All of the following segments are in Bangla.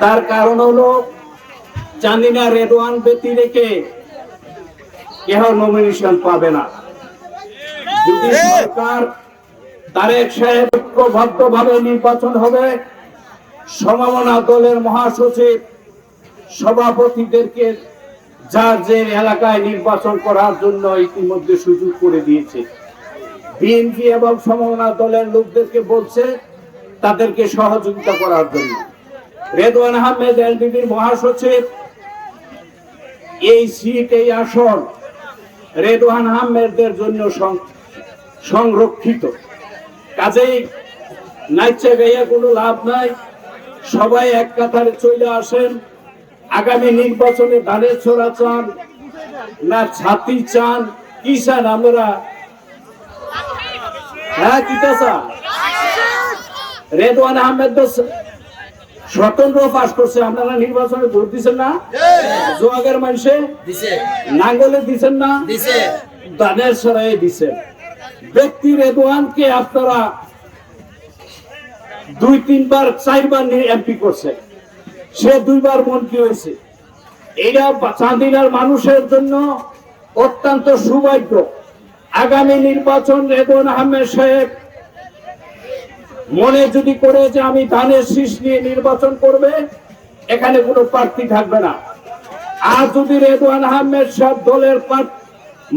তার কারণ হলো চান্দিনা রেদওয়ান ব্যক্তি রেখে কেহ নমিনেশন পাবে না। যদি সরকার তারেক সাহেব ঐক্যবদ্ধভাবে নির্বাচন হবে সমমনা দলের মহাসচিব সভাপতিদেরকে যার যে এলাকায় নির্বাচন করার জন্য ইতিমধ্যে সুযোগ করে দিয়েছে। বিএনপি এবং সমমনা দলের লোকদেরকে বলছে তাদেরকে সহযোগিতা করার জন্য। রেদওয়ান আহমেদ এলডিবির মহাসচিব। এই সিট এই আসন রেদওয়ান আহমেদদের জন্য সংরক্ষিত। কাজেই নাইচে গাইয়া কোনো লাভ নাই। সবাই এক কাতারে চলে আসেন। আগামী নির্বাচনে ধানের ছোড়া চান না ছাতি চান। কি চান আমরা? হ্যাঁ কিটা চান? রেদওয়ান আহমেদ স্বতন্ত্র পাশ করছে আপনারা নির্বাচনে ভোট দিচ্ছেন না? জোয়াগের মানুষে দিছে। নাঙ্গলে দিচ্ছেন না? দানের সরাই দিচ্ছেন ব্যক্তি রেদওয়ানকে আপনারা দুই তিনবার চারবার এমপি করছে। সে দুইবার মন্ত্রী হয়েছে। এটা চাঁদিনার মানুষের জন্য অত্যন্ত সৌভাগ্য। আগামী নির্বাচন রেদওয়ান আহমেদ সাহেব মনে যদি করে যে আমি ধানের শীষ নিয়ে নির্বাচন করবে, এখানে কোনো প্রার্থী থাকবে না। আর যদি রেদওয়ান আহমেদ সাহেব দলের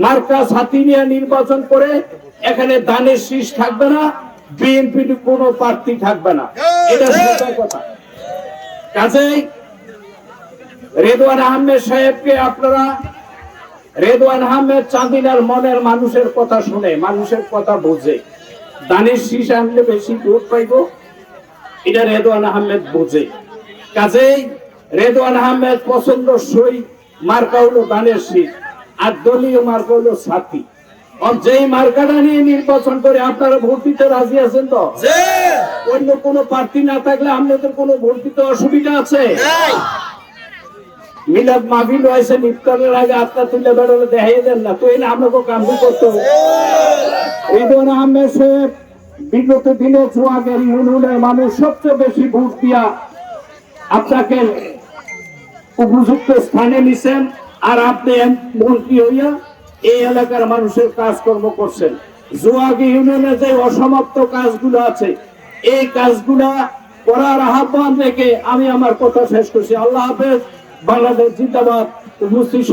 মার্কা সাথী নিয়ে নির্বাচন করে, এখানে দানের শীষ থাকবে না বিএনপি কোনো প্রার্থী থাকবে না। এটা কথা। কাজেই রেদওয়ান আহমেদ সাহেবকে আপনারা রেদওয়ান আহমেদ চাঁদিনার মনের মানুষের কথা শুনে, মানুষের কথা বোঝে। দানের শীষ আনলে বেশি ভোট পাইব? এটা রেদওয়ান আহমেদ বোঝে। কাজেই রেদওয়ান আহমেদ পছন্দ সই মার্কা হলো দানের শীষ আর দলীয় মার্কা হলো সাথী যেই মার্কাটা নিয়ে নির্বাচন করে আপনারা ভোট দিতে রাজি আছেন তো? অন্য কোনো প্রার্থী না থাকলে আপনাদের কোনো ভোট দিতে অসুবিধা আছে? মিলাদ মাহফিল হয়েছে ইফতারের আগে আপনার তুলে বেরোলে দেখাই দেন না তো এই না আপনাকে কাম করতে হবে। বিগত দিনে ইউনিয়নের মানুষ সবচেয়ে বেশি ভোট দিয়া আপনাকে উপযুক্ত স্থানে নিছেন আর আপনি মন্ত্রী হইয়া এই এলাকার মানুষের কাজকর্ম করছেন। জুয়াগি ইউনিয়নের যে অসমাপ্ত কাজগুলো আছে, এই কাজগুলা করার আহ্বান রেখে আমি আমার কথা শেষ করছি। আল্লাহ হাফেজ, বাংলাদেশ জিন্দাবাদ। উপস্থিত